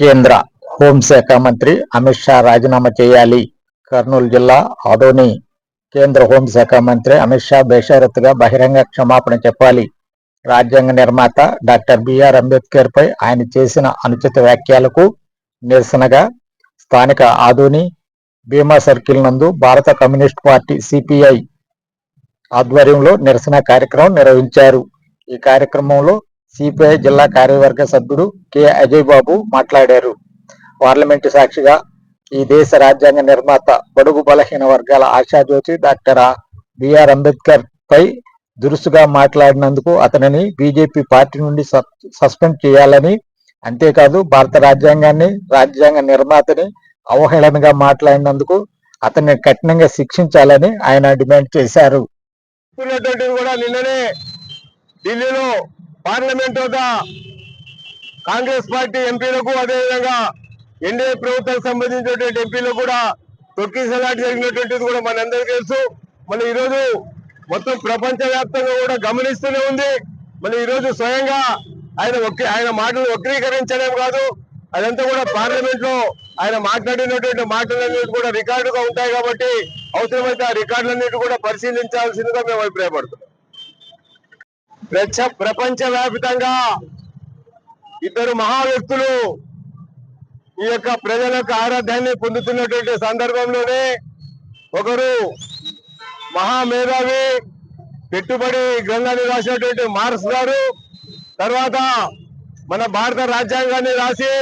కేంద్ర హోంశాఖ మంత్రి అమిత్ షా రాజీనామా చేయాలి. కర్నూలు జిల్లా ఆదోని కేంద్ర హోంశాఖ మంత్రి అమిత్ షా బేషరతుగా బహిరంగ క్షమాపణ చెప్పాలి. రాజ్యాంగ నిర్మాత డాక్టర్ బిఆర్ అంబేద్కర్ పై ఆయన చేసిన అనుచిత వ్యాఖ్యలకు నిరసనగా స్థానిక ఆదోని భీమా సర్కిల్ నందు భారత కమ్యూనిస్ట్ పార్టీ సిపిఐ ఆధ్వర్యంలో నిరసన కార్యక్రమం నిర్వహించారు. ఈ కార్యక్రమంలో సిపిఐ జిల్లా కార్యవర్గ సభ్యుడు కె. అజయ్ బాబు మాట్లాడారు. పార్లమెంటు సాక్షిగా ఈ దేశ రాజ్యాంగ నిర్మాత బడుగు బలహీన వర్గాల ఆశాజ్యోతి డాక్టర్ బిఆర్ అంబేద్కర్ పై దురుసుగా మాట్లాడినందుకు అతనిని బీజేపీ పార్టీ నుండి సస్పెండ్ చేయాలని అంతేకాదు భారత రాజ్యాంగాన్ని రాజ్యాంగ నిర్మాతని అవహేళనగా మాట్లాడినందుకు అతన్ని కఠినంగా శిక్షించాలని ఆయన డిమాండ్ చేశారు. కూడా నిన్ననే ఢిల్లీలో పార్లమెంట్ వద్ద కాంగ్రెస్ పార్టీ ఎంపీలకు అదేవిధంగా ఎన్డీఏ ప్రభుత్వానికి సంబంధించినటువంటి ఎంపీలకు కూడా తొక్కిసలాట జరిగినటువంటిది కూడా మనందరికీ తెలుసు. మళ్ళీ ఈరోజు మొత్తం ప్రపంచ వ్యాప్తంగా కూడా గమనిస్తూనే ఉంది. మళ్ళీ ఈరోజు స్వయంగా ఆయన ఆయన మాటలు వక్రీకరించడం కాదు. అదంతా కూడా పార్లమెంట్లో ఆయన మాట్లాడినటువంటి మాటలన్నీ కూడా రికార్డుగా ఉంటాయి కాబట్టి అవసరమైతే ఆ రికార్డులన్నిటి కూడా పరిశీలించాల్సిందిగా మేము అభిప్రాయపడుతున్నాం. ప్రపంచ వ్యాప్తంగా ఇద్దరు మహా వ్యక్తులు ఈ యొక్క ప్రజల యొక్క ఆరాధ్యాన్ని పొందుతున్నటువంటి సందర్భంలోనే ఒకరు మహామేధావి పెట్టుబడి గ్రంథాన్ని రాసినటువంటి మార్క్స్ గారు తర్వాత మన భారత రాజ్యాంగాన్ని రాసి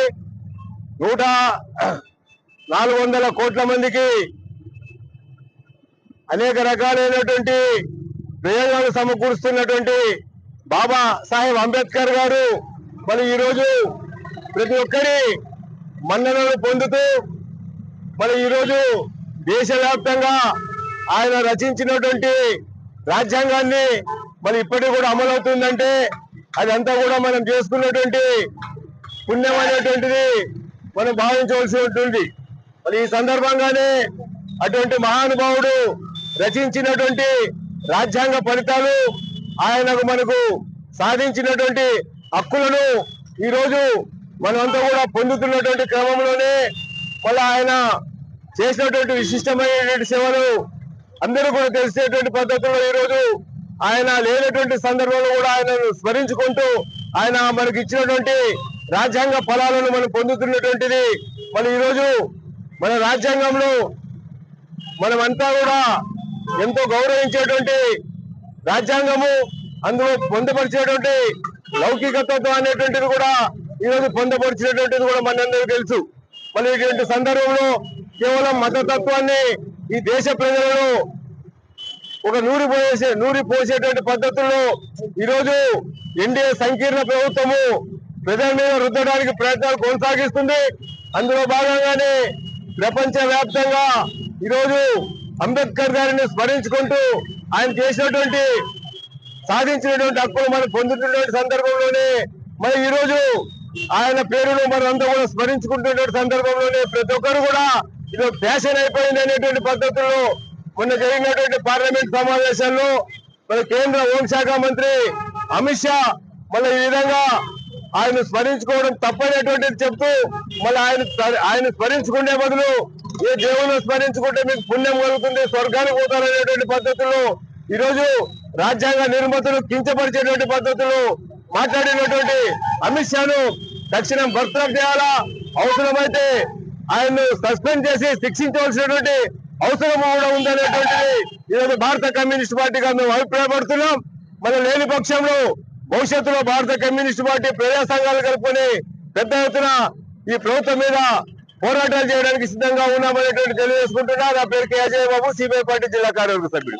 నూట నాలుగు వందల కోట్ల మందికి అనేక రకాలైనటువంటి ప్రయోజనాలు సమకూరుస్తున్నటువంటి బాబా సాహెబ్ అంబేద్కర్ గారు మరి ఈరోజు ప్రతి ఒక్కరి మన్ననలు పొందుతూ మరి ఈరోజు దేశవ్యాప్తంగా ఆయన రచించినటువంటి రాజ్యాంగాన్ని మరి ఇప్పటికి కూడా అమలవుతుందంటే అదంతా కూడా మనం చేసుకున్నటువంటి పుణ్యమైనటువంటిది మనం భావించవలసి ఉంటుంది. మరి ఈ సందర్భంగానే అటువంటి మహానుభావుడు రచించినటువంటి రాజ్యాంగ ఫలితాలు ఆయనకు మనకు సాధించినటువంటి హక్కులను ఈరోజు మనమంతా కూడా పొందుతున్నటువంటి క్రమంలోనే మళ్ళీ ఆయన చేసినటువంటి విశిష్టమైనటువంటి సేవలు అందరూ కూడా తెలిసేటువంటి పద్ధతిలో ఈరోజు ఆయన లేనటువంటి సందర్భంలో కూడా ఆయనను స్మరించుకుంటూ ఆయన మనకి ఇచ్చినటువంటి రాజ్యాంగ ఫలాలను మనం పొందుతున్నటువంటిది. మరి ఈరోజు మన రాజ్యాంగంలో మనమంతా కూడా ఎంతో గౌరవించేటువంటి రాజ్యాంగము అందులో పొందపరిచేటువంటి లౌకికతత్వం అనేటువంటిది కూడా ఈరోజు పొందపరిచినటువంటిది కూడా మనందరూ తెలుసు. మరి ఇటువంటి సందర్భంలో కేవలం మతతత్వాన్ని ఈ దేశ ప్రజలలో ఒక నూరి పోసే నూరి పోసేటువంటి పద్ధతుల్లో ఈరోజు ఎన్డీఏ సంకీర్ణ ప్రభుత్వము ప్రజల మీద రుద్దడానికి ప్రయత్నాలు కొనసాగిస్తుంది. అందులో భాగంగానే ప్రపంచ వ్యాప్తంగా ఈరోజు అంబేద్కర్ గారిని స్మరించుకుంటూ ఆయన చేసినటువంటి సాధించినటువంటి హక్కులు మనం పొందుతున్నటువంటి సందర్భంలోనే మరి ఈరోజు ఆయన పేరును మనం అంతా కూడా స్మరించుకుంటున్నటువంటి సందర్భంలోనే ప్రతి ఒక్కరు కూడా ఇది ఫ్యాషన్ అయిపోయింది అనేటువంటి పద్ధతుల్లో మొన్న జరిగినటువంటి పార్లమెంట్ సమావేశాల్లో మన కేంద్ర హోంశాఖ మంత్రి అమిత్ షా మళ్ళీ ఈ విధంగా ఆయన స్మరించుకోవడం తప్పనేటువంటిది చెప్తూ మళ్ళీ ఆయన ఆయన స్మరించుకునే బదులు ఏ దేవుని స్మరించుకుంటే మీకు పుణ్యం కలుగుతుంది స్వర్గానికి పోతారనేటువంటి పద్ధతుల్లో ఈరోజు రాజ్యాంగ నిర్మతులు కించపరిచేటువంటి పద్ధతులు మాట్లాడినటువంటి అమిత్ షాను తక్షణం బర్తరఫ్ చేయాలా? అవసరమైతే ఆయన్ను సస్పెండ్ చేసి శిక్షించవలసినటువంటి అవసరం కూడా ఉందనేటువంటిది ఈరోజు భారత కమ్యూనిస్ట్ పార్టీగా మేము అభిప్రాయపడుతున్నాం. మనం లేని పక్షంలో భవిష్యత్తులో భారత కమ్యూనిస్ట్ పార్టీ ప్రజా సంఘాలు కలుపుకొని పెద్ద ఎత్తున ఈ ప్రభుత్వం మీద పోరాటాలు చేయడానికి సిద్ధంగా ఉన్నామనేటువంటి తెలియజేసుకుంటున్నా నా పేరు K Ajay Babu CPI party జిల్లా కార్యవర్గ సభ్యుడు.